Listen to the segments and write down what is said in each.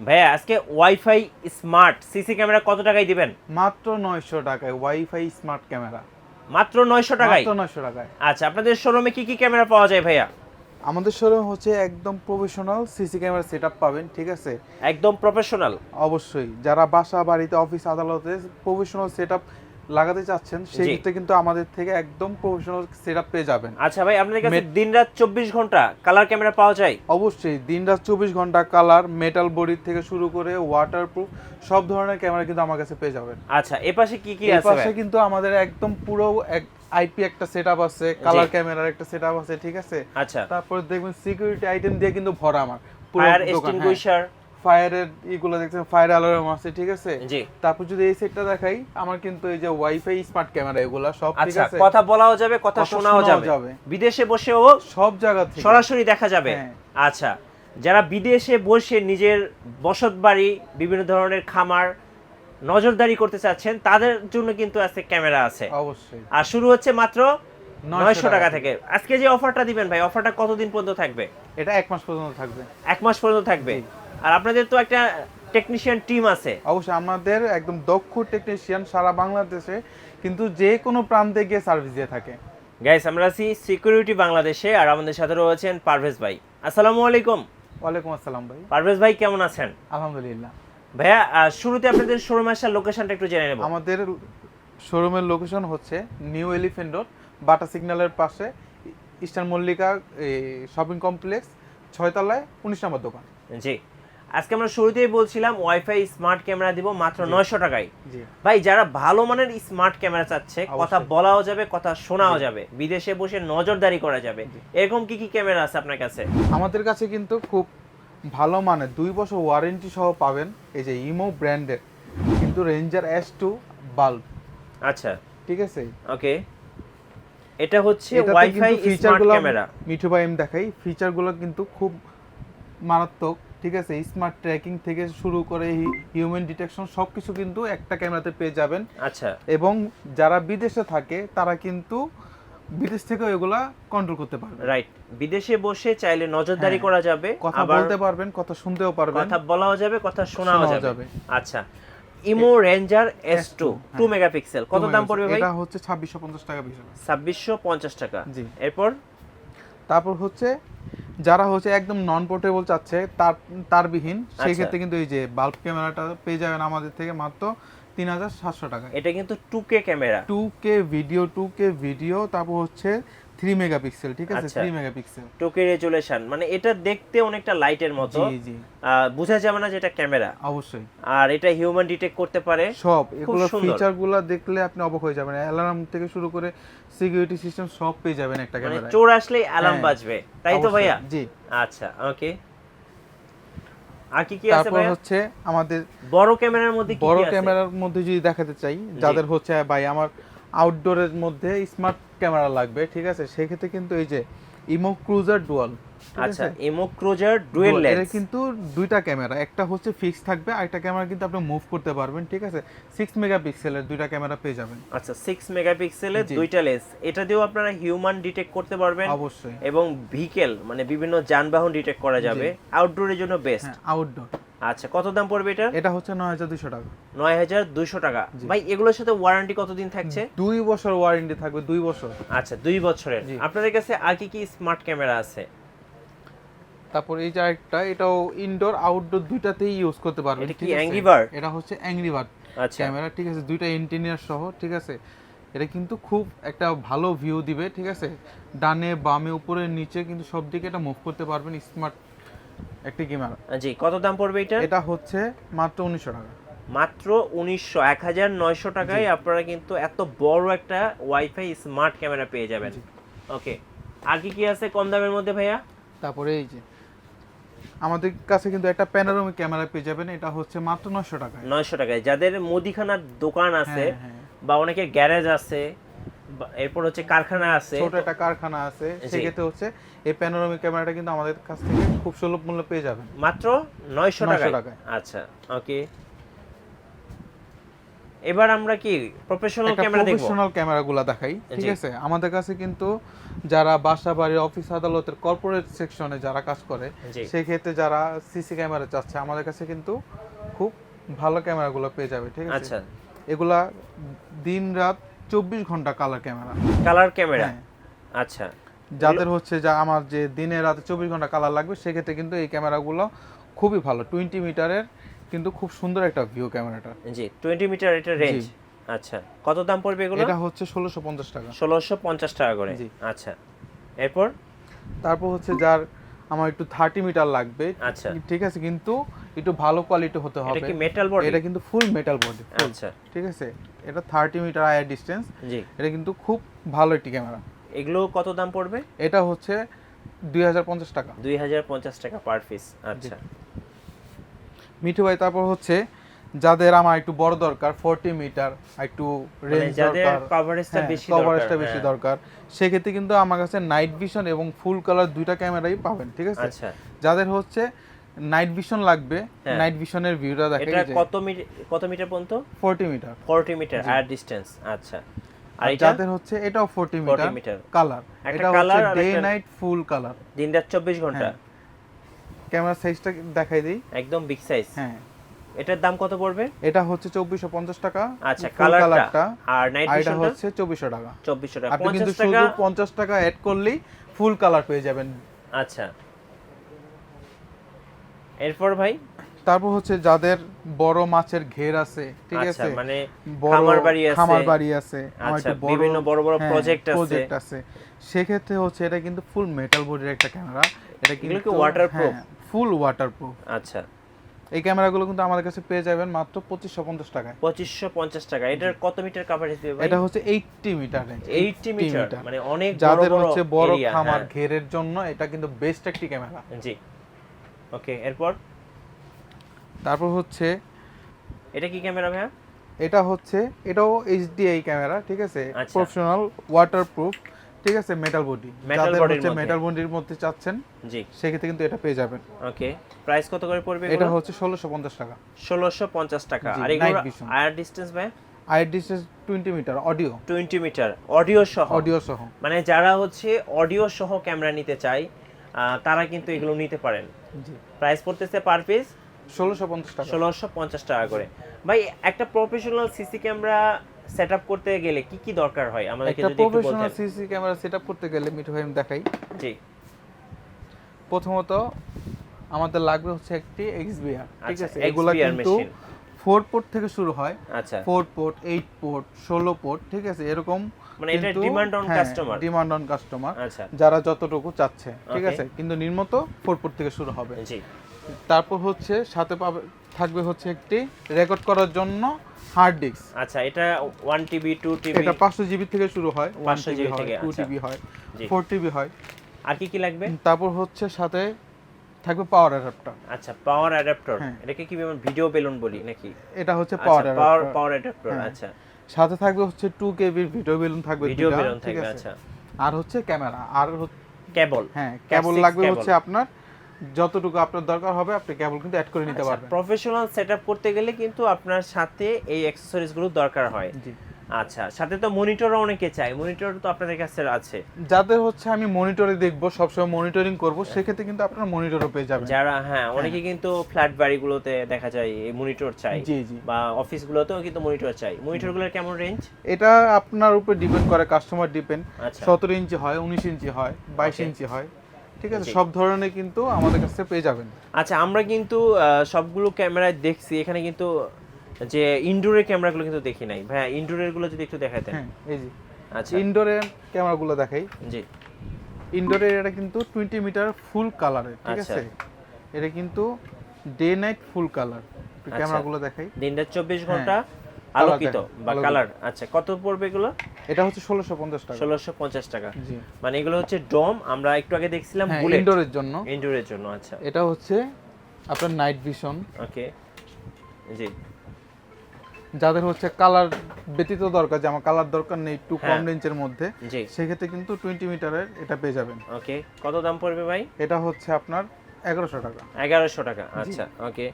ভাইয়া আজকে wifi smart CC camera কত টাকায় দিবেন? মাত্র নয়শো টাকায় ওয়াইফাই স্মার্ট ক্যামেরা। মাত্র নয়শো টাকায়? মাত্র নয়শো টাকায়। আচ্ছা আপনাদের শোরুমে কি কি ক্যামেরা পাওয়া যায় ভাইয়া? আমাদের শোরুম হচ্ছে একদম প্রফেশনাল সিসি ক্যামেরা সেট পাবেন ঠিক আছে? একদম প্রফেশনাল অবশ্যই যারা বাসা বাড়িতে অফিস আদালতে প্রফেশনাল সেট লাগাতে চাচ্ছেন সেই ক্ষেত্রে কিন্তু আমাদের থেকে একদম প্রফেশনাল সেট পেয়ে যাবেন। আচ্ছা ভাই আপনাদের কাছে মে- দিন রাত চব্বিশ ঘণ্টা কালার ক্যামেরা পাওয়া যায়? অবশ্যই দিন রাত চব্বিশ ঘণ্টা কালার মেটাল বডি থেকে শুরু করে ওয়াটারপ্রুফ সব ধরনের ক্যামেরা কিন্তু আমার কাছে পেয়ে যাবেন। আচ্ছা এ পাশে কি কি আছে পাশে কিন্তু আমাদের একদম পুরো এক আইপি একটা সেটআপ আছে কালার ক্যামেরার একটা সেটআপ আছে ঠিক আছে? আচ্ছা। তারপর দেখবেন সিকিউরিটি আইটেম দিয়ে কিন্তু ভরা আমার ফায়ার এক্সটিংগুইশার ফায়ারের ইগুলো দেখছেন ফায়ার অ্যালার্ম আছে ঠিক আছে? জি। তারপর যদি এই সেটটা দেখাই আমার কিন্তু এই যে ওয়াইফাই স্মার্ট ক্যামেরা এগুলা সব ঠিক আচ্ছা আছে? কথা বলাও যাবে কথা শোনাও যাবে। বিদেশে বসেও সব জায়গা থেকে। সরাসরি দেখা যাবে। হ্যাঁ। আচ্ছা যারা বিদেশে বসে নিজের বসত বাড়ি বিভিন্ন ধরনের খামার নজরদারি করতে চাচ্ছেন তাদের জন্য কিন্তু আজকে ক্যামেরা আছে। অবশ্যই। আর শুরু হচ্ছে মাত্র নয়শো টাকা থেকে। আজকে যে অফারটা দিবেন ভাই অফারটা কতদিন পর্যন্ত থাকবে? এটা এক মাস পর্যন্ত থাকবে। এক মাস পর্যন্ত থাকবে। আর আপনাদের তো একটা টেকনিশিয়ান টিম আছে। অবশ্যই আমাদের একদম দক্ষ টেকনিশিয়ান সারা বাংলাদেশে কিন্তু যে কোনো প্রান্তে গিয়ে সার্ভিস দিয়ে থাকে। গাইস আমরা আছি সিকিউরিটি বাংলাদেশে আর আমাদের সাথে রয়েছেন পারভেজ ভাই। আসসালামু আলাইকুম। ওয়ালাইকুম আসসালাম ভাই। পারভেজ ভাই কেমন আছেন? আলহামদুলিল্লাহ। ভাইয়া শুরুতে আপনাদের শোরুম আসার লোকেশনটা একটু জেনে নেব। আমাদের শোরুমের লোকেশন হচ্ছে নিউ এলিফেন্ট রোড বাটা সিগন্যালের পাশে ইস্টার্ন মল্লিকা শপিং কমপ্লেক্স ছয়তলায় উনিশ নম্বর দোকান। জি। আজকে আমরা শুরুতেই বলছিলাম ওয়াইফাই স্মার্ট ক্যামেরা দিব মাত্র নয়শো টাকায়। জি। ভাই যারা ভালো মানের স্মার্ট ক্যামেরা চাচ্ছে কথা বলাও যাবে কথা শোনাও যাবে বিদেশে বসে নজরদারি করা যাবে। এরকম কি কি ক্যামেরা আছে আপনার কাছে? আমাদের কাছে কিন্তু খুব ভালো মানের দুই বছর ওয়ারেন্টি সহ পাবেন এই যে ইমো ব্র্যান্ডের কিন্তু রেঞ্জার এস টু বাল্ব আচ্ছা। ঠিক আছে? ওকে। এটা হচ্ছে ওয়াইফাই স্মার্ট ক্যামেরা মিঠু ভাই আমি দেখাই ফিচারগুলো কিন্তু খুব মারাত্মক। ঠিক আছে স্মার্ট ট্র্যাকিং থেকে শুরু করে হিউম্যান ডিটেকশন সব কিছু কিন্তু একটা ক্যামেরাতে পেয়ে যাবেন। আচ্ছা। এবং যারা বিদেশে থাকে তারা কিন্তু বিদেশ থেকে এগুলা কন্ট্রোল করতে পারবে। রাইট বিদেশে বসে চাইলে নজরদারি হ্যাঁ। করা যাবে কথা বলতে পারবেন কথা শুনতেও পারবেন। কথা বলাও যাবে কথা শোনাও যাবে। আচ্ছা। Imou ranger S two. Two megapixel কত দাম পড়বে ভাই? এটা হচ্ছে ছাব্বিশশো পঞ্চাশ টাকা ছাব্বিশশো পঞ্চাশ টাকা। জি। এরপর? তারপর হচ্ছে যারা হচ্ছে একদম নন পোর্টেবল চাচ্ছে তার তারবিহীন সেই আচ্ছা। ক্ষেত্রে কিন্তু এই যে বাল্ব ক্যামেরাটা পেয়ে যাবেন আমাদের থেকে মাত্র তিন হাজার সাতশো টাকা এটা কিন্তু two K camera two K video two K video তারপর হচ্ছে থ্রি মেগাপিক্সেল ঠিক আছে? আচ্ছা। Three megapixel two K resolution মানে এটা দেখতে অনেকটা লাইটের মতো। জি জি। বোঝা যাবে না যেটা ক্যামেরা। অবশ্যই। আর এটা হিউম্যান ডিটেক্ট করতে পারে। সব এগুলো সুন্দর। ফিচারগুলো দেখলে আপনি অবাক হয়ে যাবেন। অ্যালার্ম থেকে শুরু করে সিকিউরিটি সিস্টেম সব পেয়ে যাবেন একটা মানে চোর আসলেই অ্যালার্ম বাজবে। তাই তো ভাইয়া? জি। আচ্ছা ওকে আর কি কি আছে তারপর হচ্ছে আমাদের বড় ক্যামেরার মধ্যে কি বড় ক্যামেরার মধ্যে যদি দেখাতে চাই যাদের হচ্ছে ভাই আমার আউটডোরের মধ্যে স্মার্ট ক্যামেরা লাগবে ঠিক আছে? সেক্ষেত্রে কিন্তু এই যে ইমো ক্রুজার ডুয়াল আচ্ছা ইমো ক্রুজার ডুয়েল এটা লেন্স কিন্তু দুইটা ক্যামেরা একটা হচ্ছে ফিক্স থাকবে আর একটা ক্যামেরা কিন্তু আপনি মুভ করতে পারবেন ঠিক আছে? সিক্স মেগাপিক্সেলের দুইটা ক্যামেরা পেয়ে যাবেন। আচ্ছা 6 মেগাপিক্সেলের। দুইটা লেন্স এটা দিয়েও আপনারা হিউম্যান ডিটেক্ট করতে পারবেন অবশ্যই। এবং ভেহিকেল মানে বিভিন্ন যানবাহন ডিটেক্ট করা যাবে আউটডোরের জন্য বেস্ট হ্যাঁ আউটডোর আচ্ছা কত দাম পড়বে এটা এটা হচ্ছে নয় হাজার দুশো টাকা। নয় হাজার দুইশো টাকা। ভাই এগুলোর সাথে ওয়ারেন্টি কতদিন থাকছে? দুই বছর ওয়ারেন্টি থাকবে দুই বছর। আচ্ছা দুই বছরের। আপনাদের কাছে আর কি কি স্মার্ট ক্যামেরা আছে? তারপর এই যে আরেকটা এটাও ইনডোর আউটডোর দুইটাতেই ইউজ করতে পারবেন এটা কি? Angry Bird? এটা হচ্ছে অ্যাংরি বার্ড আচ্ছা। ক্যামেরা ঠিক আছে? দুইটা ইন্টিনিয়ার সহ ঠিক আছে? এটা কিন্তু খুব একটা ভালো ভিউ দিবে ঠিক আছে? ডানে বামে উপরে নিচে কিন্তু সব দিকে এটা মুভ করতে পারবেন স্মার্ট একটি ক্যামেরা জি কত দাম পড়বে এটা এটা হচ্ছে মাত্র উনিশশো টাকা। মাত্র উনিশশো এক হাজার নয়শো টাকায় আপনারা কিন্তু এত বড় একটা ওয়াইফাই স্মার্ট ক্যামেরা পেয়ে যাবেন। ওকে আর কি কি আছে কম দামের মধ্যে ভাইয়া? তারপরে এই যে। আমাদের কাছে কিন্তু একটা প্যানোরামিক ক্যামেরা পেয়ে যাবেন এটা হচ্ছে মাত্র নশো টাকায়। নয়শো টাকায়। যাদের মুদিখানার দোকান আছে হ্যাঁ, হ্যাঁ। বা অনেকের গ্যারেজ আছে বা এরপর হচ্ছে কারখানা আছে ছোট একটা কারখানা আছে সেক্ষেত্রে হচ্ছে এই প্যানোরামিক ক্যামেরাটা কিন্তু আমাদের কাছ থেকে খুব সুলভ মূল্যে পেয়ে যাবেন। মাত্র নয়শো 900 টাকায়। আচ্ছা ওকে এবার আমরা কি প্রফেশনাল ক্যামেরা দেখব? প্রফেশনাল ক্যামেরাগুলো দেখাই ঠিক আছে? আমাদের কাছে কিন্তু যারা বাসা বাড়ি অফিস আদালতের কর্পোরেট সেকশনে যারা কাজ করে সেই ক্ষেত্রে যারা সিসি ক্যামেরা চাচ্ছে আমাদের কাছে কিন্তু খুব ভালো ক্যামেরাগুলো পেয়ে যাবে ঠিক আছে? আচ্ছা। এগুলা দিন রাত চব্বিশ ঘণ্টা কালার ক্যামেরা কালার ক্যামেরা আচ্ছা। যাদের হচ্ছে যা আমার যে দিনে রাতে চব্বিশ ঘণ্টা কালার লাগবে সেক্ষেত্রে কিন্তু এই ক্যামেরাগুলো খুবই ভালো। টোয়েন্টি মিটারের কিন্তু খুব সুন্দর একটা ভিউ ক্যামেরাটা জি টোয়েন্টি মিটার এটা রেঞ্জ আচ্ছা কত দাম পড়বে এগুলো? এটা হচ্ছে ষোলোশো পঞ্চাশ টাকা। ষোলোশো পঞ্চাশ টাকা করে। জি। আচ্ছা এরপর? তারপর হচ্ছে যার আমার একটু থার্টি মিটার লাগবে। আচ্ছা। ঠিক আছে কিন্তু একটু ভালো কোয়ালিটি হতে হবে। এটা কি মেটাল বডি এটা কিন্তু ফুল মেটাল বডি আচ্ছা। ঠিক আছে? এটা থার্টি মিটার আয়ার ডিস্টেন্স জি। এটা কিন্তু খুব ভালো একটি ক্যামেরা এগুলো কত দাম পড়বে? এটা হচ্ছে দুই হাজার পঞ্চাশ টাকা। দুই হাজার পঞ্চাশ টাকা পার পিস আচ্ছা। মিঠু ভাই তারপর হচ্ছে যাদের আমার একটু বড় দরকার ফোরটি মিটার একটু মানে রেঞ্জ দরকার কভারেজটা বেশি কভারেজটা দরকার, বেশি হ্যাঁ। দরকার। সেক্ষেত্রে কিন্তু আমার কাছে নাইট ভিশন এবং ফুল কালার দুইটা ক্যামেরাই পাবেন ঠিক আছে? আচ্ছা। যাদের হচ্ছে নাইট ভিশন লাগবে হ্যাঁ। নাইট ভিশনের ভিউটা এটা কত মিটার কত মিটার পর্যন্ত? Forty metre forty metre air distance আচ্ছা। আর যাদের হচ্ছে এটাও ফোরটি 40 মিটার কালার এটা হচ্ছে ডে নাইট ফুল কালার দিন রাত চব্বিশ ঘণ্টা। ক্যামেরা সাইজটা দেখাই দিই। একদম বিগ সাইজ হ্যাঁ। এটার দাম কত পড়বে? এটা হচ্ছে চব্বিশশো পঞ্চাশ টাকা। আচ্ছা কালারটা আর নাইট ভিশনটা হচ্ছে চব্বিশশো টাকা। চব্বিশশো টাকা। আপনি কিন্তু পঞ্চাশ টাকা? শুধু পঞ্চাশ টাকা অ্যাড করলেই ফুল কালার পেয়ে যাবেন। আচ্ছা। এরপর ভাই? তারপর হচ্ছে যাদের বড় মাছের ঘের আছে ঠিক আচ্ছা আছে? মানে খামার বাড়ি আছে। খামার বাড়ি আছে আচ্ছা, বিভিন্ন বড় বড় হ্যাঁ, project আছে। project আছে। সেক্ষেত্রে হচ্ছে এটা কিন্তু ফুল মেটাল বডির একটা ক্যামেরা এটা কিন্তু waterproof? ফুল ওয়াটারপ্রুফ আচ্ছা। এই ক্যামেরাগুলো কিন্তু আমাদের কাছে পেয়ে যাবেন মাত্র পঁচিশশো পঞ্চাশ টাকায়। পঁচিশশো পঞ্চাশ টাকা। এটার কত মিটার কাভারেজ দেবে ভাই? এটা হচ্ছে এইটটি মিটার এইটটি মিটার মানে অনেক যাদের হচ্ছে বড় খামার হ্যাঁ। ঘেরের জন্য এটা কিন্তু বেস্ট একটি ক্যামেরা জি। ওকে এরপর? তারপর হচ্ছে এটা কি ক্যামেরা ভাইয়া? এটা হচ্ছে এটাও এইচডিআই ক্যামেরা ঠিক আছে? আচ্ছা। প্রফেশনাল ওয়াটারপ্রুফ ঠিক আছে? মেটাল বডি যাদের হচ্ছে মেটাল বডির মধ্যে চাচ্ছেন জি। সেক্ষেত্রে কিন্তু এটা পেয়ে যাবেন। ওকে। প্রাইস কত করে পড়বে এটা হচ্ছে ষোলোশো পঞ্চাশ টাকা। ষোলোশো পঞ্চাশ টাকা। আর এগুলো। আয়ার ডিস্টেন্স ভাই air distance twenty metre audio twenty metre audio সহ। অডিও সহ। মানে যারা হচ্ছে অডিও সহ ক্যামেরা নিতে চায় তারা কিন্তু এগুলো নিতে পারেন। জি। প্রাইস পড়তেছে পার পিস ষোলোশো পঞ্চাশ টাকা। ষোলোশো পঞ্চাশ টাকা করে। ভাই একটা professional CC camera set up করতে গেলে কি কি দরকার হয়? আমাদেরকে একটা যদি একটু প্রফেশনাল বলতেন। সিসি ক্যামেরা সেট করতে গেলে মিঠু ভাই আমি দেখাই। জি। প্রথমত আমাদের লাগবে হচ্ছে একটি এক্সবিআর ঠিক আচ্ছা, আছে? এগুলা কিন্তু ফোর পোর্ট থেকে শুরু হয়। আচ্ছা। ফোর পোর্ট এইট পোর্ট ষোলো পোর্ট ঠিক আছে? এরকম মানে এটা demand on customer। Demand on customer যারা যতটুকু চাচ্ছে ঠিক আছে? কিন্তু নির্মত ফোর পোর্ট থেকে শুরু হবে। জি। তারপর হচ্ছে সাথে পাবে থাকবে হচ্ছে একটি রেকর্ড করার জন্য হার্ড ডিস্ক আচ্ছা এটা ওয়ান টিবি টু টিবি এটা পাঁচশো জিবি থেকে শুরু হয় ওয়ান 500 টিবি থেকে, টু আচ্ছা। টিবি হয় জি। ফোর টিবি হয়। আর কি কি লাগবে? তারপর হচ্ছে সাথে থাকবে পাওয়ার অ্যাডাপ্টার আচ্ছা পাওয়ার অ্যাডাপ্টার হ্যাঁ। এটাকে কি আমরা ভিডিও বেলুন বলি নাকি? এটা হচ্ছে আচ্ছা পাওয়ার পাওয়ার পাওয়ার অ্যাডাপ্টার হ্যাঁ। আচ্ছা। সাথে থাকবে হচ্ছে টু কেবির ভিডিও বেলুন থাকবে ভিডিও বেলুন থাকবে? আচ্ছা। আর হচ্ছে ক্যামেরা আর হচ্ছে- কেবল হ্যাঁ কেবল লাগবে হচ্ছে আপনার যতটুকু আপনার দরকার হবে আপনি কেবল কিন্তু অ্যাড করে নিতে পারবেন। প্রফেশনাল সেটআপ করতে গেলে কিন্তু আপনার সাথে এই অ্যাকসেসরিজগুলো দরকার হয়। জি। আচ্ছা সাথে তো মনিটরও অনেকে চাই মনিটর তো আপনাদের কাছে আছে। যাদের হচ্ছে আমি মনিটরে দেখব সবসময় মনিটরিং করব সেক্ষেত্রে কিন্তু আপনার মনিটরও পেয়ে যাবেন। যারা হ্যাঁ অনেকে কিন্তু ফ্ল্যাট বাড়িগুলোতে দেখা যায় এই মনিটর চাই জি জি। বা অফিসগুলোতেও কিন্তু মনিটর চাই। মনিটরগুলোর কেমন রেঞ্জ এটা আপনার উপর ডিপেন্ড করে কাস্টমার ডিপেন্ড আচ্ছা। সতেরো ইঞ্চি হয় উনিশ ইঞ্চি হয় বাইশ. ইঞ্চি হয়। ঠিক আছে? সব ধরনের কিন্তু আমাদের কাছে পেয়ে যাবেন। আচ্ছা আমরা কিন্তু সবগুলো ক্যামেরায় দেখছি। এখানে কিন্তু যে ইনডোরের ক্যামেরাগুলো কিন্তু দেখি নাই। ভাইয়া ইনডোরেরগুলো যদি একটু দেখাতেন হ্যাঁ এই যে। আচ্ছা। ইনডোরের ক্যামেরাগুলো দেখাই। জি। ইনডোরের এটা কিন্তু টোয়েন্টি মিটার ফুল কালারের ঠিক আচ্ছা। আছে? এটা কিন্তু ডে নাইট ফুল কালার। ক্যামেরাগুলো দেখাই। দিনটা চব্বিশ হ্যাঁ, ঘণ্টা। colour আলোকিত বা কালার আচ্ছা কত পড়বে এগুলো? এটা হচ্ছে ষোলোশো পঞ্চাশ টাকা। ষোলোশো পঞ্চাশ টাকা। জি। মানে এগুলো হচ্ছে ডোম আমরা একটু আগে দেখছিলাম হ্যাঁ বুলেট। ইনডোরের জন্য। ইনডোরের জন্য আচ্ছা। এটা হচ্ছে আপনার নাইট ভিশন ওকে। জি। যাদের হচ্ছে কালার ব্যতীত দরকার যে আমার কালার দরকার নেই একটু কম হ্যাঁ। রেঞ্জের মধ্যে জি। সেক্ষেত্রে কিন্তু টোয়েন্টি মিটারের এটা পেয়ে যাবেন। ওকে। কত দাম পড়বে ভাই? এটা হচ্ছে আপনার এগারোশো টাকা। এগারোশো টাকা আচ্ছা ওকে।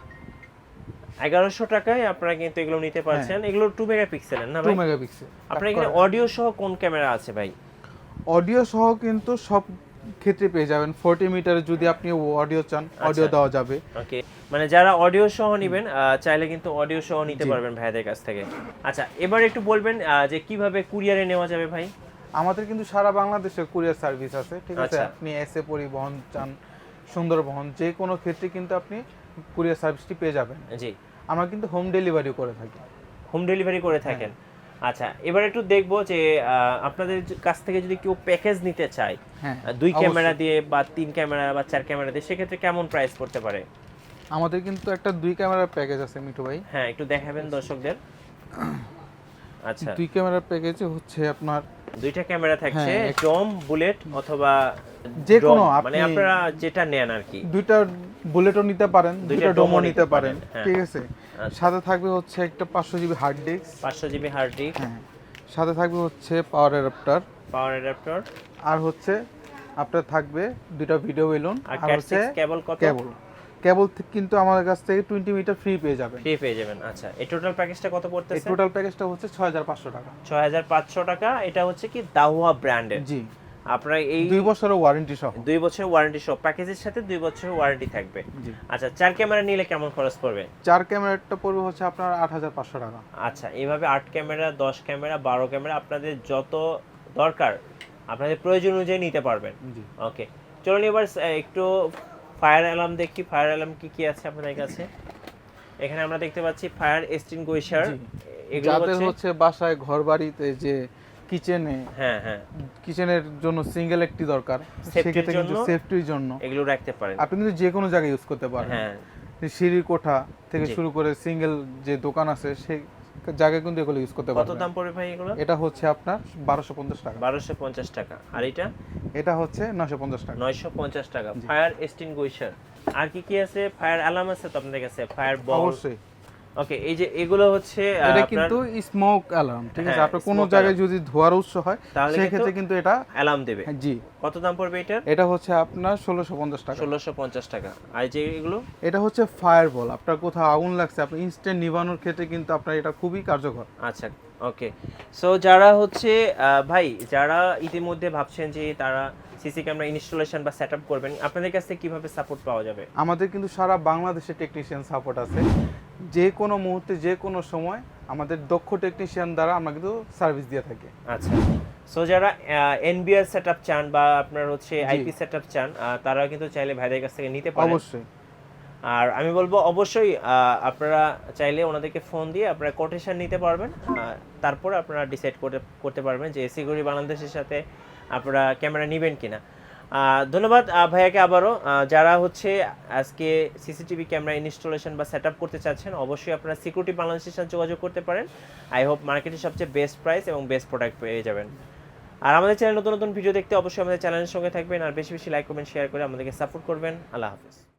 এগারোশো টাকায় আপনারা কিন্তু এগুলো নিতে পারছেন। এগুলো টু মেগাপিক্সেলের না টু মেগাপিক্সেল আপনার এখানে অডিও সহ কোন ক্যামেরা আছে ভাই? অডিও সহ কিন্তু সব ক্ষেত্রে পেয়ে যাবেন। ফোরটি মিটারে যদি আপনি অডিও চান অডিও আচ্ছা। দেওয়া যাবে। ওকে মানে যারা অডিও সহ নেবেন চাইলে কিন্তু অডিও সহ নিতে পারবেন ভাইদের কাছ থেকে। আচ্ছা এবার একটু বলবেন যে কীভাবে কুরিয়ারে নেওয়া যাবে ভাই? আমাদের কিন্তু সারা বাংলাদেশে কুরিয়ার সার্ভিস আছে ঠিক আছে? আচ্ছা। আপনি এসে পরিবহন চান সুন্দরবন যে কোনো ক্ষেত্রে কিন্তু আপনি কুরিয়ার সার্ভিসটি পেয়ে যাবেন। জি। আমরা কিন্তু হোম ডেলিভারিও করে থাকি। হোম ডেলিভারি করে থাকেন। আচ্ছা এবার একটু দেখব যে আপনাদের কাছ থেকে যদি কেউ প্যাকেজ নিতে চায় হ্যাঁ দুই ক্যামেরা দিয়ে বা তিন ক্যামেরা বা চার ক্যামেরা দিয়ে সেক্ষেত্রে কেমন প্রাইস পড়তে পারে? আমাদের কিন্তু একটা দুই ক্যামেরার প্যাকেজ আছে মিঠু ভাই। হ্যাঁ একটু দেখাবেন দর্শকদের। আচ্ছা। দুই ক্যামেরার প্যাকেজে হচ্ছে আপনার দুইটা ক্যামেরা থাকছে হ্যাঁ, ডম বুলেট অথবা যে কোনো মানে আপনারা যেটা নেন আর কি। দুইটা বুলেটও নিতে পারেন দুইটা ডোমও নিতে পারেন, হ্যাঁ। ঠিক আছে? আচ্ছা। সাথে থাকবে হচ্ছে একটা পাঁচশো জিবি হার্ড ডিস্ক পাঁচশো জিবি হার্ড ডিস্ক হ্যাঁ সাথে থাকবে হচ্ছে পাওয়ার অ্যাডাপ্টার পাওয়ার অ্যাডাপ্টার আর হচ্ছে আপনার থাকবে দুইটা ভিডিও বেলুন আর হচ্ছে কেবল কত? কেবল কেবল কিন্তু আমাদের কাছ থেকে টোয়েন্টি মিটার ফ্রি পেয়ে যাবেন। ফ্রি পেয়ে যাবেন আচ্ছা। এই টোটাল প্যাকেজটা কত এই পড়তেছে টোটাল প্যাকেজটা হচ্ছে ছয় হাজার পাঁচশো টাকা। ছয় হাজার পাঁচশো টাকা এটা হচ্ছে কি দাহুয়া ব্র্যান্ডের জি। আপনারা এই দুই বছরের ওয়ারেন্টি সহ। দুই বছরের ওয়ারেন্টি সহ। প্যাকেজের সাথে দুই বছরের ওয়ারেন্টি থাকবে। আচ্ছা চার ক্যামেরা নিলে কেমন খরচ পড়বে? চার ক্যামেরাটা পড়বে হচ্ছে আপনার আট হাজার পাঁচশো টাকা। আচ্ছা এইভাবে আট ক্যামেরা দশ ক্যামেরা বারো ক্যামেরা আপনাদের যত দরকার আপনাদের প্রয়োজন অনুযায়ী নিতে পারবেন। ওকে চলুন এবার একটু ফায়ার অ্যালার্ম দেখি। ফায়ার অ্যালার্ম কি কি আছে আপনাদের কাছে? এখানে আমরা দেখতে পাচ্ছি ফায়ার এক্সটিং গুইশার এগুলো যাদের হচ্ছে হচ্ছে বাসায় ঘর বাড়িতে যে কিচেনে হ্যাঁ হ্যাঁ। কিচেনের জন্য সিঙ্গেল একটি দরকার। সেক্ষেত্রে কিন্তু সেফটির জন্য। এগুলো রাখতে পারেন। আপনি কিন্তু যে কোনো জায়গায় ইউজ করতে পারেন। হ্যাঁ। সিঁড়ির কোঠা থেকে শুরু করে সিঙ্গেল যে দোকান আছে সেই জায়গায় কিন্তু এগুলো ইউজ করতে কত পারবেন। দাম পড়বে ভাই এগুলো? এটা হচ্ছে আপনার বারোশো পঞ্চাশ টাকা। বারোশো পঞ্চাশ টাকা। আর এটা? এটা হচ্ছে নশো পঞ্চাশ টাকা। নয়শো পঞ্চাশ টাকা। ফায়ার এক্সটিংগুইশার আর কি কি আছে? ফায়ার অ্যালার্ম আছে তো আপনাদের কাছে? ফায়ার বল অবশ্যই। ওকে এই যে এগুলো হচ্ছে এটা কিন্তু স্মোক অ্যালার্ম ঠিক আছে? হ্যাঁ, আপনার কোনো জায়গায় যদি ধোয়ার উৎস হয় তাহলে সেই ক্ষেত্রে কিন্তু এটা অ্যালার্ম দেবে। হ্যাঁ, জি। কত দাম পড়বে এটার? এটা হচ্ছে আপনার ষোলোশো পঞ্চাশ টাকা। ষোলোশো পঞ্চাশ টাকা। আর যে এগুলো? এটা হচ্ছে ফায়ার বল আপনার কোথাও আগুন লাগছে আপনি ইনস্ট্যান্ট নিভানোর ক্ষেত্রে কিন্তু আপনার এটা খুবই কার্যকর। আচ্ছা ওকে সো যারা হচ্ছে ভাই যারা ইতিমধ্যে ভাবছেন যে তারা সিসি ক্যামেরা ইনস্টলেশন বা সেট করবেন আপনাদের কাছ থেকে কীভাবে সাপোর্ট পাওয়া যাবে? আমাদের কিন্তু সারা বাংলাদেশে টেকনিশিয়ান সাপোর্ট আছে। যে কোনো মুহূর্তে যে কোনো সময় আমাদের দক্ষ টেকনিশিয়ান দ্বারা আমরা কিন্তু সার্ভিস দিয়ে থাকি। আচ্ছা। সো যারা এনবিআর সেট চান বা আপনার হচ্ছে আইপি সেট চান তারা কিন্তু চাইলে ভাইদের কাছ থেকে নিতে পারেন। অবশ্যই। আর আমি বলব অবশ্যই আপনারা চাইলে ওনাদেরকে ফোন দিয়ে আপনারা কোটেশন নিতে পারবেন তারপরে আপনারা ডিসাইড করতে করতে পারবেন যে সিকিউরিটি বাংলাদেশের সাথে আপনারা ক্যামেরা নেবেন কিনা। ধন্যবাদ ভাইয়াকে আবারও। যারা হচ্ছে আজকে সিসিটিভি ক্যামেরা ইনস্টলেশন বা সেট করতে চাচ্ছেন, অবশ্যই আপনারা সিকিউরিটি বাংলাদেশের সাথে যোগাযোগ করতে পারেন। আই হোপ মার্কেটের সবচেয়ে বেস্ট প্রাইস এবং বেস্ট প্রোডাক্ট পেয়ে যাবেন। আর আমাদের চ্যানেল নতুন নতুন ভিডিও দেখতে অবশ্যই আমাদের চ্যানেলের সঙ্গে থাকবেন, আর বেশি বেশি লাইক, কমেন্ট, শেয়ার করে আমাদেরকে সাপোর্ট করবেন। আল্লাহ হাফিজ।